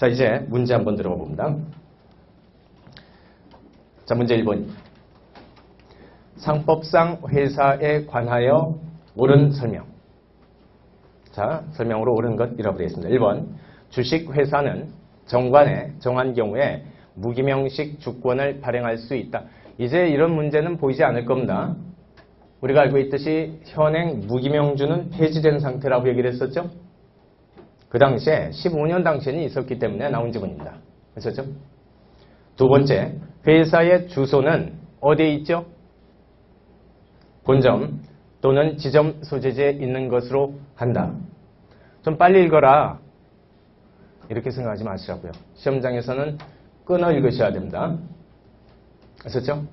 자, 이제 문제 한번 들어가 봅니다. 자, 문제 1번. 상법상 회사에 관하여 옳은 설명. 자, 설명으로 옳은 것 잃어버리겠습니다. 1번. 주식회사는 정관에 정한 경우에 무기명식 주권을 발행할 수 있다. 이제 이런 문제는 보이지 않을 겁니다. 우리가 알고 있듯이 현행 무기명주는 폐지된 상태라고 얘기를 했었죠? 그 당시에 15년 당시에는 있었기 때문에 나온 지문입니다. 아셨죠? 두 번째, 회사의 주소는 어디에 있죠? 본점 또는 지점 소재지에 있는 것으로 한다. 좀 빨리 읽어라. 이렇게 생각하지 마시라고요. 시험장에서는 끊어 읽으셔야 됩니다. 아셨죠?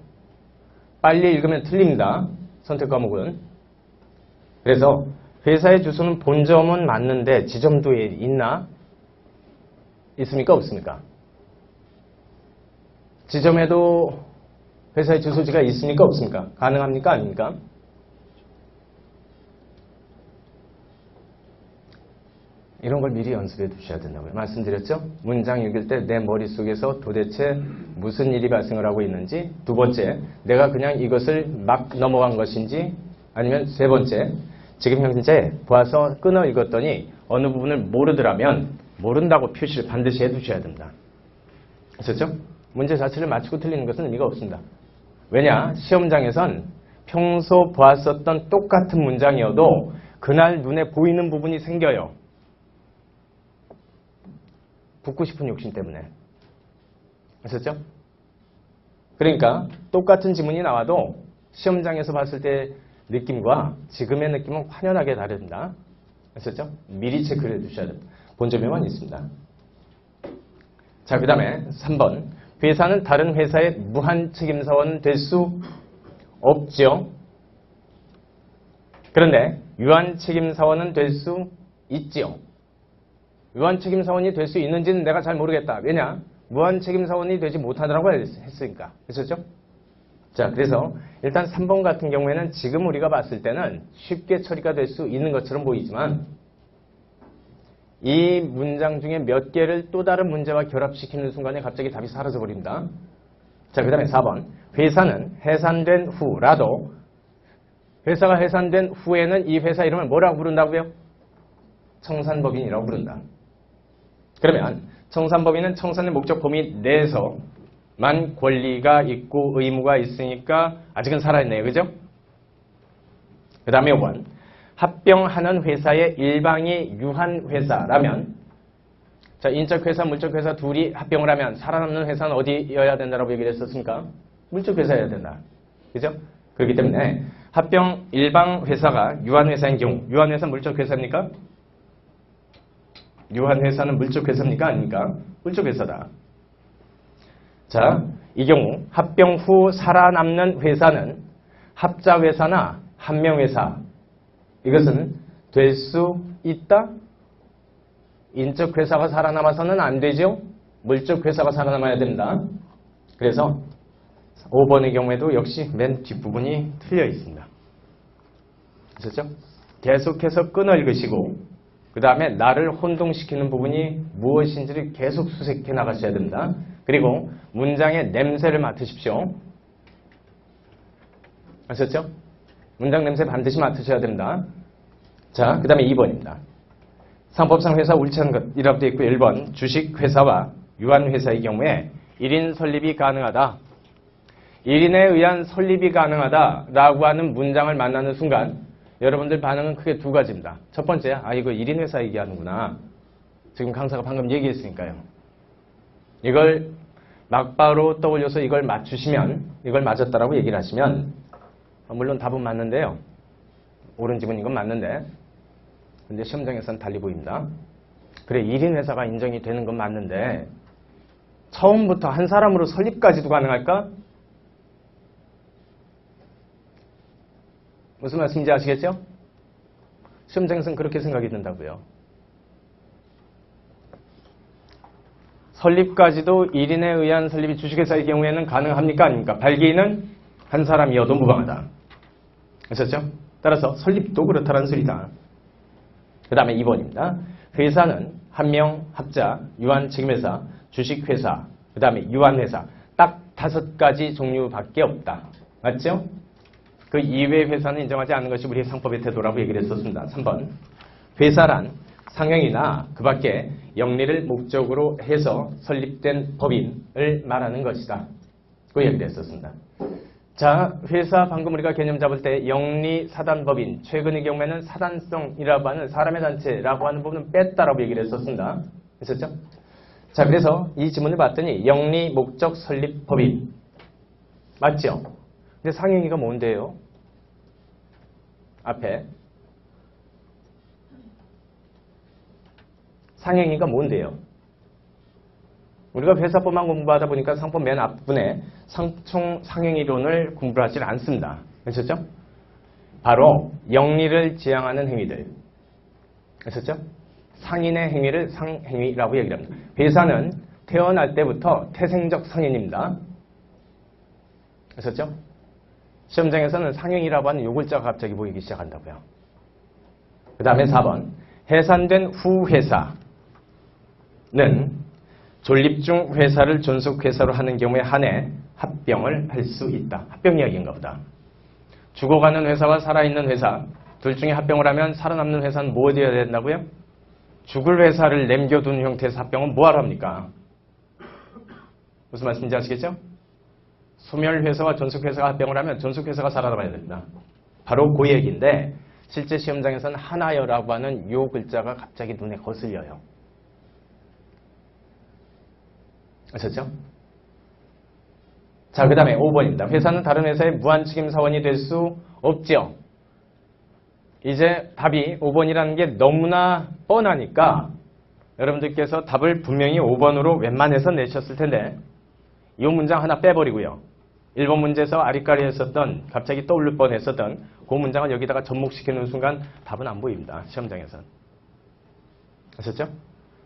빨리 읽으면 틀립니다. 선택 과목은. 그래서 회사의 주소는 본점은 맞는데 지점도에 있나? 있습니까? 없습니까? 지점에도 회사의 주소지가 있습니까? 없습니까? 가능합니까? 아닙니까? 이런 걸 미리 연습해 두셔야 된다고요. 말씀드렸죠? 문장 읽을 때 내 머릿속에서 도대체 무슨 일이 발생을 하고 있는지 두 번째, 내가 그냥 이것을 막 넘어간 것인지 아니면 세 번째, 지금 현재 보아서 끊어 읽었더니 어느 부분을 모르더라면 모른다고 표시를 반드시 해 두셔야 됩니다. 아셨죠? 문제 자체를 맞추고 틀리는 것은 의미가 없습니다. 왜냐? 시험장에선 평소 보았었던 똑같은 문장이어도 그날 눈에 보이는 부분이 생겨요. 붙고 싶은 욕심 때문에. 아셨죠? 그러니까 똑같은 지문이 나와도 시험장에서 봤을 때 느낌과 지금의 느낌은 환연하게 다릅니다. 아셨죠? 미리 체크를 해두셔야 됩니다. 본점에만 있습니다. 자, 그 다음에 3번. 회사는 다른 회사의 무한 책임사원 될 수 없죠. 그런데 유한 책임사원은 될 수 있지요. 유한 책임사원이 될 수 있는지는 내가 잘 모르겠다. 왜냐? 무한 책임사원이 되지 못하더라고 했으니까. 그렇죠? 자, 그래서 일단 3번 같은 경우에는 지금 우리가 봤을 때는 쉽게 처리가 될 수 있는 것처럼 보이지만 이 문장 중에 몇 개를 또 다른 문제와 결합시키는 순간에 갑자기 답이 사라져 버립니다. 자, 그 다음에 4번. 회사는 해산된 후라도 회사가 해산된 후에는 이 회사 이름을 뭐라고 부른다고요? 청산법인이라고 부른다. 그러면 청산법인은 청산의 목적 범위 내에서 만 권리가 있고 의무가 있으니까 아직은 살아있네요. 그죠? 그 다음에 5번. 합병하는 회사의 일방이 유한 회사라면 자 인적 회사, 물적 회사 둘이 합병을 하면 살아남는 회사는 어디여야 된다라고 얘기를 했었습니까? 물적 회사여야 된다. 그죠? 그렇기 때문에 합병 일방 회사가 유한 회사인 경우 유한 회사 물적 회사입니까? 유한 회사는 물적 회사입니까? 아닙니까? 물적 회사다. 자, 이 경우 합병 후 살아남는 회사는 합자 회사나 한명 회사 이것은 될 수 있다? 인적 회사가 살아남아서는 안 되죠? 물적 회사가 살아남아야 됩니다. 그래서 5번의 경우에도 역시 맨 뒷부분이 틀려 있습니다. 아셨죠? 계속해서 끊어 읽으시고 그 다음에 나를 혼동시키는 부분이 무엇인지를 계속 수색해 나가셔야 됩니다. 그리고 문장의 냄새를 맡으십시오. 아셨죠? 문장 냄새 반드시 맡으셔야 됩니다. 자, 그 다음에 2번입니다. 상법상 회사 것이라고 되어 있고 1번 주식회사와 유한회사의 경우에 1인 설립이 가능하다. 1인에 의한 설립이 가능하다라고 하는 문장을 만나는 순간 여러분들 반응은 크게 두 가지입니다. 첫 번째, 아 이거 1인 회사 얘기하는구나. 지금 강사가 방금 얘기했으니까요. 이걸 막바로 떠올려서 이걸 맞추시면 이걸 맞았다라고 얘기를 하시면 물론 답은 맞는데요. 옳은 지문 이건 맞는데 근데 시험장에서는 달리 보입니다. 그래 1인 회사가 인정이 되는 건 맞는데 처음부터 한 사람으로 설립까지도 가능할까? 무슨 말씀인지 아시겠죠? 시험장에서는 그렇게 생각이 든다고요. 설립까지도 1인에 의한 설립이 주식회사의 경우에는 가능합니까? 아닙니까? 발기인은 한 사람이어도 무방하다. 아셨죠? 따라서 설립도 그렇다는 소리다. 그 다음에 2번입니다. 회사는 한 명 합자, 유한 책임회사, 주식회사, 그 다음에 유한회사. 딱 다섯 가지 종류밖에 없다. 맞죠? 그 이외 회사는 인정하지 않는 것이 우리의 상법의 태도라고 얘기를 했었습니다. 3번. 회사란 상형이나 그 밖에 영리를 목적으로 해서 설립된 법인을 말하는 것이다. 그 얘기를 했었습니다. 자, 회사 방금 우리가 개념 잡을 때 영리 사단법인, 최근의 경우에는 사단성이라고 하는 사람의 단체라고 하는 부분은 뺐다라고 얘기를 했었습니다. 했었죠? 자, 그래서 이 지문을 봤더니 영리 목적 설립 법인. 맞죠? 근데 상행위가 뭔데요? 앞에. 상행위가 뭔데요? 우리가 회사법만 공부하다 보니까 상법 맨 앞분에 상총 상행이론을 공부하지 않습니다. 그렇죠? 바로 영리를 지향하는 행위들. 그렇죠? 상인의 행위를 상행위라고 얘기를 합니다. 회사는 태어날 때부터 태생적 상인입니다. 그렇죠? 시험장에서는 상행이라고 하는 요 글자가 갑자기 보이기 시작한다고요. 그 다음에 4번. 해산된 후 회사 는 존립 중 회사를 존속 회사로 하는 경우에 한해 합병을 할 수 있다. 합병 이야기인가 보다. 죽어가는 회사와 살아있는 회사 둘 중에 합병을 하면 살아남는 회사는 뭐 되어야 된다고요? 죽을 회사를 남겨둔 형태에서 합병은 뭐하러 합니까? 무슨 말씀인지 아시겠죠? 소멸회사와 존속회사가 합병을 하면 존속회사가 살아남아야 됩니다. 바로 그 얘기인데 실제 시험장에서는 하나여라고 하는 요 글자가 갑자기 눈에 거슬려요. 아셨죠? 자, 그 다음에 5번입니다. 회사는 다른 회사의 무한책임 사원이 될 수 없죠. 이제 답이 5번이라는 게 너무나 뻔하니까 여러분들께서 답을 분명히 5번으로 웬만해서 내셨을 텐데 이 문장 하나 빼버리고요. 1번 문제에서 아리까리 했었던 갑자기 떠올릴 뻔했었던 그 문장을 여기다가 접목시키는 순간 답은 안 보입니다. 시험장에서는. 아셨죠?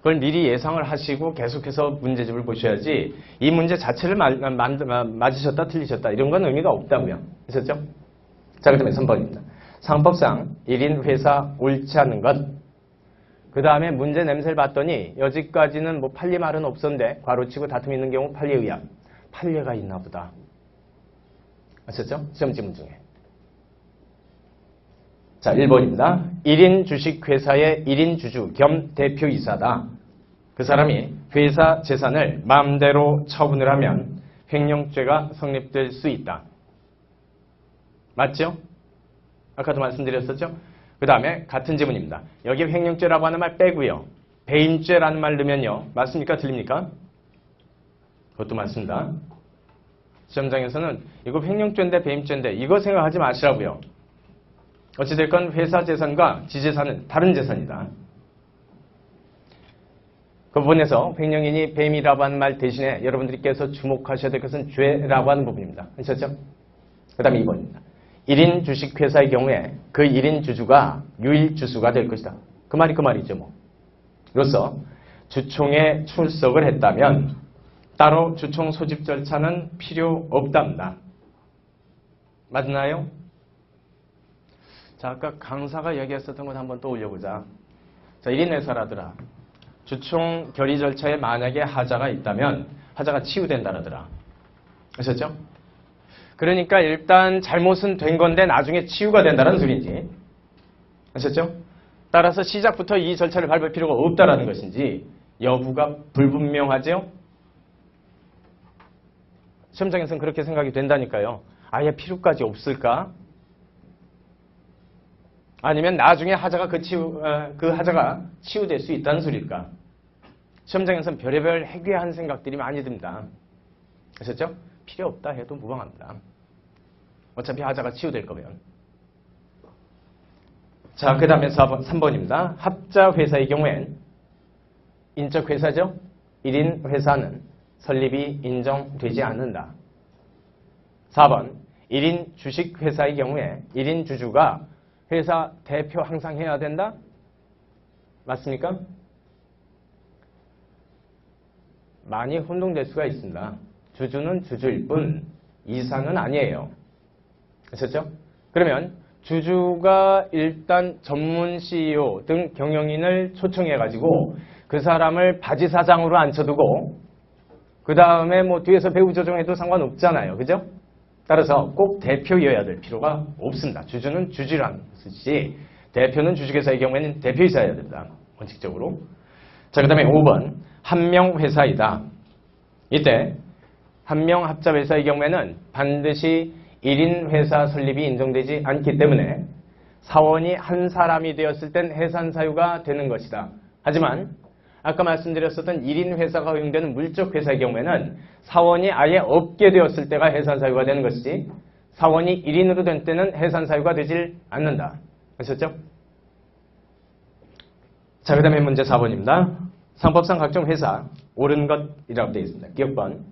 그걸 미리 예상을 하시고 계속해서 문제집을 보셔야지 이 문제 자체를 마, 마, 마, 맞으셨다 틀리셨다 이런 건 의미가 없다고요. 아셨죠? 자, 그 다음에 3번입니다. 상법상 1인 회사 옳지 않는 것. 그 다음에 문제 냄새를 봤더니 여지까지는 뭐 판례 말은 없었는데 괄호치고 다툼 있는 경우 판례 의학. 판례가 있나 보다. 아셨죠? 시험 지문 중에. 자, 1번입니다. 1인 주식회사의 1인 주주 겸 대표이사다. 그 사람이 회사 재산을 마음대로 처분을 하면 횡령죄가 성립될 수 있다. 맞죠? 아까도 말씀드렸었죠? 그 다음에 같은 지문입니다. 여기 횡령죄라고 하는 말 빼고요. 배임죄라는 말 넣으면요. 맞습니까? 틀립니까? 그것도 맞습니다. 시험장에서는 이거 횡령죄인데 배임죄인데 이거 생각하지 마시라고요. 어찌됐건 회사 재산과 지재산은 다른 재산이다. 그 부분에서 횡령인이 뱀이라고 하는 말 대신에 여러분들께서 주목하셔야 될 것은 죄라고 하는 부분입니다. 아셨죠? 그 다음에 2번입니다. 1인 주식회사의 경우에 그 1인 주주가 유일 주수가 될 것이다. 그 말이 그 말이죠. 뭐. 이로써 주총에 출석을 했다면 따로 주총 소집 절차는 필요 없답니다. 맞나요? 자, 아까 강사가 얘기했었던 것 한번 떠올려보자. 자, 1인 회사라더라. 주총 결의 절차에 만약에 하자가 있다면 하자가 치유된다라더라. 아셨죠? 그러니까 일단 잘못은 된 건데 나중에 치유가 된다는 소리인지. 아셨죠? 따라서 시작부터 이 절차를 밟을 필요가 없다라는 것인지 여부가 불분명하죠? 시험장에서는 그렇게 생각이 된다니까요. 아예 필요까지 없을까? 아니면 나중에 하자가 그 치유, 어, 그 하자가 치유될 수 있다는 소리일까? 시험장에서는 별의별 해괴한 생각들이 많이 듭니다. 아셨죠? 필요 없다 해도 무방합니다. 어차피 하자가 치유될 거면. 자, 그 다음에 4번, 3번입니다. 합자 회사의 경우엔 인적 회사죠? 1인 회사는 설립이 인정되지 않는다. 4번, 1인 주식 회사의 경우에 1인 주주가 회사 대표 항상 해야 된다? 맞습니까? 많이 혼동될 수가 있습니다. 주주는 주주일 뿐 이사는 아니에요. 아셨죠? 그러면 주주가 일단 전문 CEO 등 경영인을 초청해가지고 그 사람을 바지 사장으로 앉혀두고 그 다음에 뭐 뒤에서 배우 조정해도 상관없잖아요. 그죠? 따라서 꼭 대표여야 될 필요가 없습니다. 주주는 주주란 뜻이지 대표는 주주회사의 경우에는 대표이사여야 됩니다. 원칙적으로. 자, 그 다음에 5번. 한 명 회사이다. 이때 한 명 합자 회사의 경우에는 반드시 1인 회사 설립이 인정되지 않기 때문에 사원이 한 사람이 되었을 땐 해산 사유가 되는 것이다. 하지만 아까 말씀드렸었던 1인 회사가 허용되는 물적 회사의 경우에는 사원이 아예 없게 되었을 때가 해산 사유가 되는 것이지 사원이 1인으로 된 때는 해산 사유가 되질 않는다. 아셨죠? 자, 그 다음에 문제 4번입니다. 상법상 각종 회사, 옳은 것이라고 되어 있습니다. 기억번.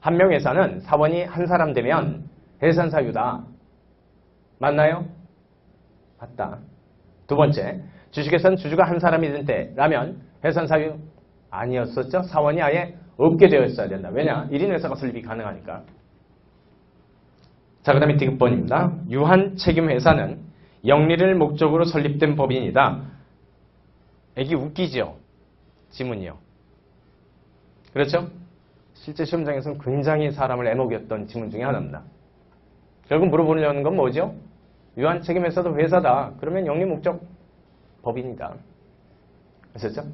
한 명 회사는 사원이 한 사람 되면 해산 사유다. 맞나요? 맞다. 두 번째, 주식에서는 주주가 한 사람이 된 때라면 해산 사유 아니었었죠? 사원이 아예 없게 되어 있어야 된다. 왜냐? 1인 회사가 설립이 가능하니까. 자, 그 다음에 디귿번입니다. 유한 책임 회사는 영리를 목적으로 설립된 법인이다. 애기 웃기죠? 지문이요. 그렇죠? 실제 시험장에서는 굉장히 사람을 애먹였던 지문 중에 하나입니다. 결국 물어보려는 건 뭐죠? 유한 책임 회사도 회사다. 그러면 영리 목적 법인이다. 아셨죠?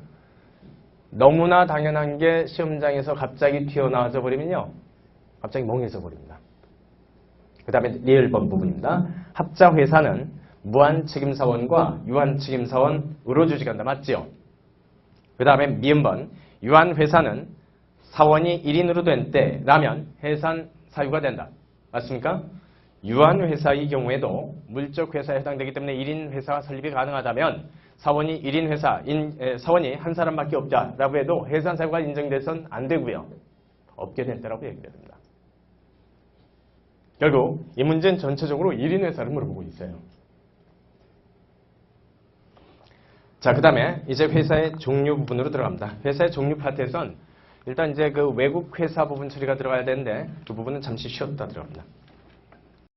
너무나 당연한 게 시험장에서 갑자기 튀어나와져 버리면요. 갑자기 멍해져 버립니다. 그 다음에 리얼번 부분입니다. 합자 회사는 무한 책임사원과 유한 책임사원으로 주식한다. 맞지요? 그 다음에 미음번 유한 회사는 사원이 1인으로 된 때라면 해산 사유가 된다. 맞습니까? 유한 회사의 경우에도 물적 회사에 해당되기 때문에 1인 회사 설립이 가능하다면 사원이 1인 회사, 인, 에, 사원이 한 사람밖에 없다라고 해도 해산 사유가 인정돼서는 안 되고요. 없게 된 때라고 얘기를 합니다. 결국 이 문제는 전체적으로 1인 회사를 물어보고 있어요. 자, 그 다음에 이제 회사의 종류 부분으로 들어갑니다. 회사의 종류 파트에선 일단 이제 그 외국 회사 부분 처리가 들어가야 되는데 그 부분은 잠시 쉬었다 들어갑니다.